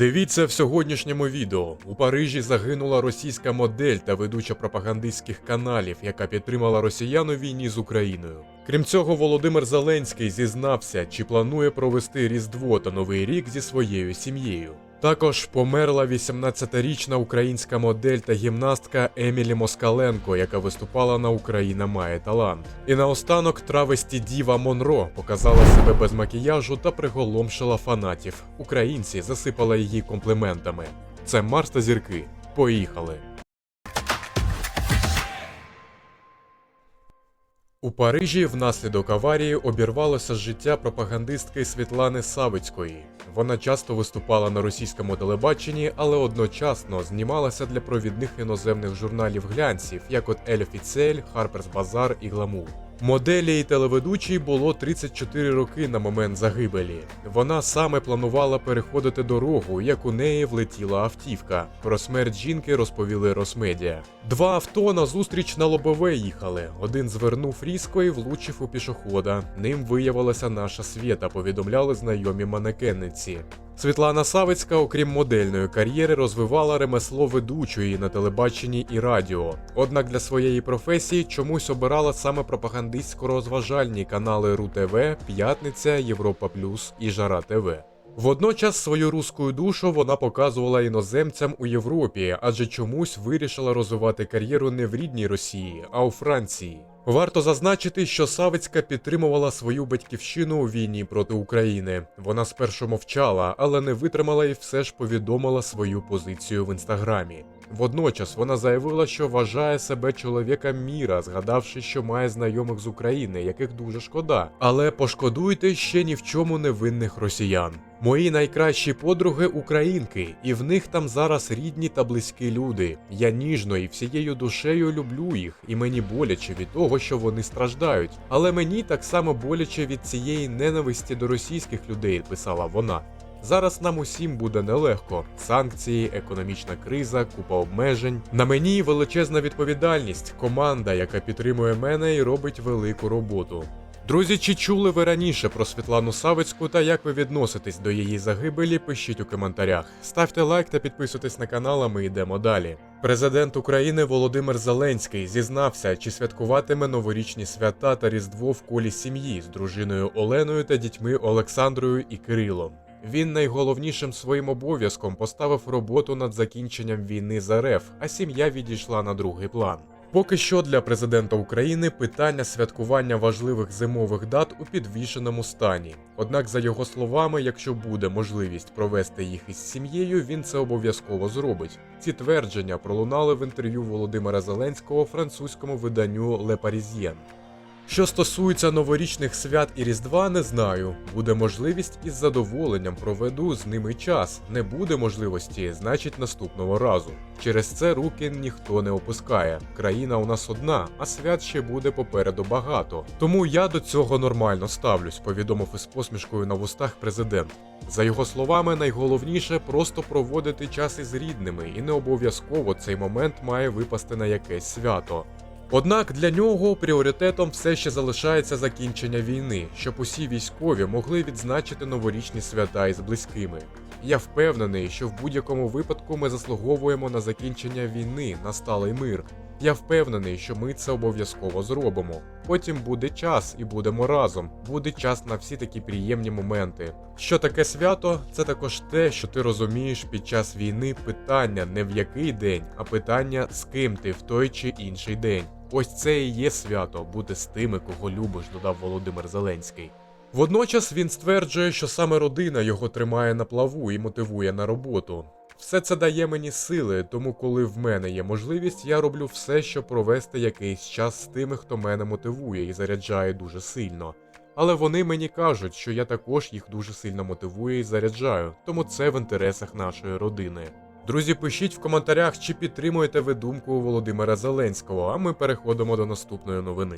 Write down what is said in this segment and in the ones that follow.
Дивіться в сьогоднішньому відео. У Парижі загинула російська модель та ведуча пропагандистських каналів, яка підтримала росіян у війні з Україною. Крім цього, Володимир Зеленський зізнався, чи планує провести Різдво та Новий рік зі своєю сім'єю. Також померла 18-річна українська модель та гімнастка Емілі Москаленко, яка виступала на Україна має талант. І наостанок травесті Діва Монро показала себе без макіяжу та приголомшила фанатів. Українці засипали її компліментами. Це Марс та зірки. Поїхали! У Парижі внаслідок аварії обірвалося життя пропагандистки Світлани Савицької. Вона часто виступала на російському телебаченні, але одночасно знімалася для провідних іноземних журналів глянців, як от Ель Офіцель, Харперс Базар і Гламур. Моделі і телеведучій було 34 роки на момент загибелі. Вона саме планувала переходити дорогу, як у неї влетіла автівка. Про смерть жінки розповіли Росмедіа. Два авто назустріч на лобове їхали. Один звернув різко і влучив у пішохода. Ним виявилася наша свята, повідомляли знайомі манекенниці. Світлана Савицька, окрім модельної кар'єри, розвивала ремесло ведучої на телебаченні і радіо. Однак для своєї професії чомусь обирала саме пропагандистсько-розважальні канали РУ-ТВ, П'ятниця, Європа Плюс і Жара ТВ. Водночас свою руську душу вона показувала іноземцям у Європі, адже чомусь вирішила розвивати кар'єру не в рідній Росії, а у Франції. Варто зазначити, що Савицька підтримувала свою батьківщину у війні проти України. Вона спершу мовчала, але не витримала і все ж повідомила свою позицію в інстаграмі. Водночас вона заявила, що вважає себе чоловіком міра, згадавши, що має знайомих з України, яких дуже шкода. Але пошкодуйте ще ні в чому невинних росіян. Мої найкращі подруги українки, і в них там зараз рідні та близькі люди. Я ніжно і всією душею люблю їх, і мені боляче від того, що вони страждають. Але мені так само боляче від цієї ненависті до російських людей, писала вона. Зараз нам усім буде нелегко: санкції, економічна криза, купа обмежень. На мені величезна відповідальність, команда, яка підтримує мене і робить велику роботу. Друзі, чи чули ви раніше про Світлану Савицьку та як ви відноситесь до її загибелі? Пишіть у коментарях. Ставте лайк та підписуйтесь на канал, а ми йдемо далі. Президент України Володимир Зеленський зізнався, чи святкуватиме новорічні свята та Різдво в колі сім'ї з дружиною Оленою та дітьми Олександрою і Кирилом. Він найголовнішим своїм обов'язком поставив роботу над закінченням війни з РФ, а сім'я відійшла на другий план. Поки що для президента України питання святкування важливих зимових дат у підвішеному стані. Однак, за його словами, якщо буде можливість провести їх із сім'єю, він це обов'язково зробить. Ці твердження пролунали в інтерв'ю Володимира Зеленського французькому виданню Le Parisien. Що стосується новорічних свят і Різдва, не знаю. Буде можливість із задоволенням проведу з ними час. Не буде можливості, значить наступного разу. Через це руки ніхто не опускає. Країна у нас одна, а свят ще буде попереду багато. Тому я до цього нормально ставлюсь, повідомив із посмішкою на вустах президент. За його словами, найголовніше просто проводити час із рідними, і не обов'язково цей момент має випасти на якесь свято. Однак для нього пріоритетом все ще залишається закінчення війни, щоб усі військові могли відзначити новорічні свята із близькими. Я впевнений, що в будь-якому випадку ми заслуговуємо на закінчення війни, на сталий мир. Я впевнений, що ми це обов'язково зробимо. Потім буде час і будемо разом. Буде час на всі такі приємні моменти. Що таке свято? Це також те, що ти розумієш під час війни питання не в який день, а питання з ким ти в той чи інший день. Ось це і є свято бути з тими, кого любиш, додав Володимир Зеленський. Водночас він стверджує, що саме родина його тримає на плаву і мотивує на роботу. Все це дає мені сили, тому коли в мене є можливість, я роблю все, щоб провести якийсь час з тими, хто мене мотивує і заряджає дуже сильно. Але вони мені кажуть, що я також їх дуже сильно мотивую і заряджаю, тому це в інтересах нашої родини. Друзі, пишіть в коментарях, чи підтримуєте ви думку Володимира Зеленського, а ми переходимо до наступної новини.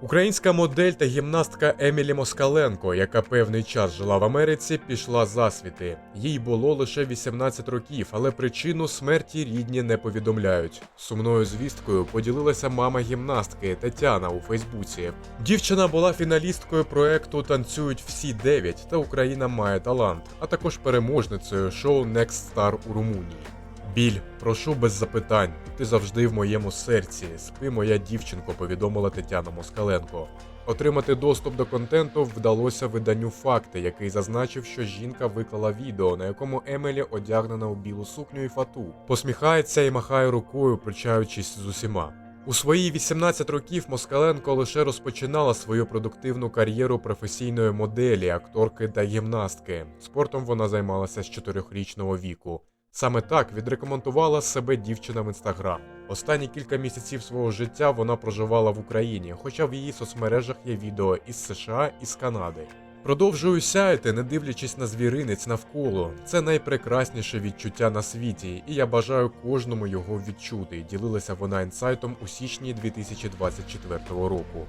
Українська модель та гімнастка Емілі Москаленко, яка певний час жила в Америці, пішла засвіти. Їй було лише 18 років, але причину смерті рідні не повідомляють. Сумною звісткою поділилася мама гімнастки Тетяна у Фейсбуці. Дівчина була фіналісткою проекту Танцюють всі 9 та Україна має талант, а також переможницею шоу Next Star у Румунії. Біль, прошу без запитань. Ти завжди в моєму серці. Спи, моя дівчинко, повідомила Тетяна Москаленко. Отримати доступ до контенту вдалося виданню факти, який зазначив, що жінка виклала відео, на якому Емелі одягнена у білу сукню і фату, посміхається і махає рукою, пручаючись з усіма. У свої 18 років Москаленко лише розпочинала свою продуктивну кар'єру професійної моделі, акторки та гімнастки. Спортом вона займалася з 4-річного віку. Саме так відрекомендувала себе дівчина в інстаграм. Останні кілька місяців свого життя вона проживала в Україні, хоча в її соцмережах є відео із США і з Канади. Продовжую сяяти, не дивлячись на звіринець навколо. Це найпрекрасніше відчуття на світі, і я бажаю кожному його відчути. Ділилася вона інсайтом у січні 2024 року.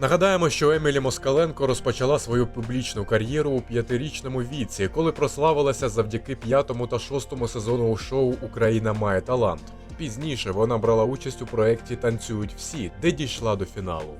Нагадаємо, що Емілі Москаленко розпочала свою публічну кар'єру у п'ятирічному віці, коли прославилася завдяки п'ятому та шостому сезону шоу Україна має талант. Пізніше вона брала участь у проєкті Танцюють всі, де дійшла до фіналу.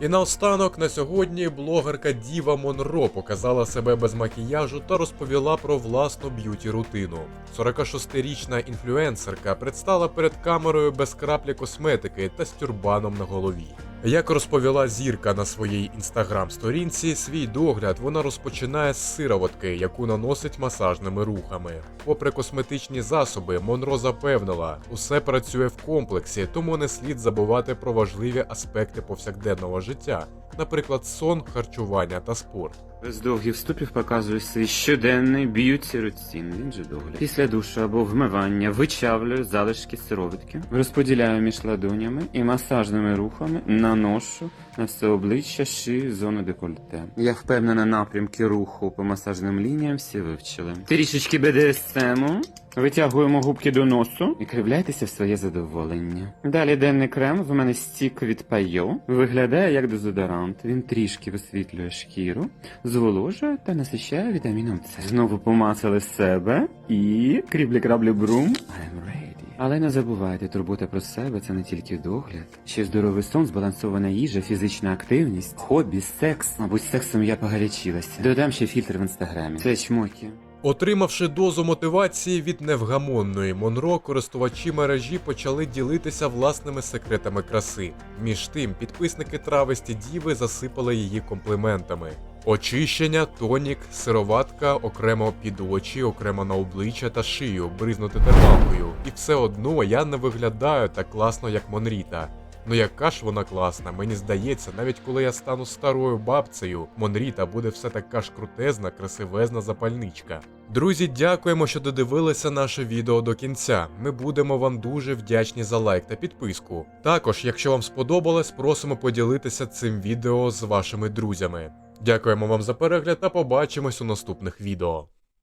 І наостанок на сьогодні блогерка Діва Монро показала себе без макіяжу та розповіла про власну б'юті рутину. 46-річна інфлюенсерка предстала перед камерою без краплі косметики та з тюрбаном на голові. Як розповіла зірка на своїй інстаграм-сторінці, свій догляд вона розпочинає з сироватки, яку наносить масажними рухами. Попри косметичні засоби, Монро запевнила, усе працює в комплексі, тому не слід забувати про важливі аспекти повсякденного життя, наприклад, сон, харчування та спорт. Без довгих вступів показую свій щоденний б'юті рутін, Він же догляд. Після душу або вмивання вичавлюю залишки сироватки, розподіляю між ладонями і масажними рухами наношу на все обличчя, шию, зону декольте. Я впевнена, напрямки руху по масажним лініям всі вивчили. Трішечки БДСМу. Витягуємо губки до носу і кривляйтеся в своє задоволення. Далі денний крем в мене стік від Пайо. Виглядає як дезодорант. Він трішки висвітлює шкіру, зволожує та насичає вітаміном С. Знову помацали себе і кріблі краблі брум. I'm ready. Але не забувайте, турбота про себе це не тільки догляд. Ще здоровий сон, збалансована їжа, фізична активність, хобі, секс. Мабуть, сексом я погарячилася. Додам ще фільтр в інстаграмі. Це чмокі. Отримавши дозу мотивації від невгамонної Монро, користувачі мережі почали ділитися власними секретами краси. Між тим, підписники травесті діви засипали її компліментами. Очищення, тонік, сироватка, окремо під очі, окремо на обличчя та шию, бризнути термалкою. І все одно я не виглядаю так класно, як Монріта. Ну яка ж вона класна, мені здається, навіть коли я стану старою бабцею, Монріта буде все така ж крутезна, красивезна запальничка. Друзі, дякуємо, що додивилися наше відео до кінця. Ми будемо вам дуже вдячні за лайк та підписку. Також, якщо вам сподобалось, просимо поділитися цим відео з вашими друзями. Дякуємо вам за перегляд та побачимось у наступних відео.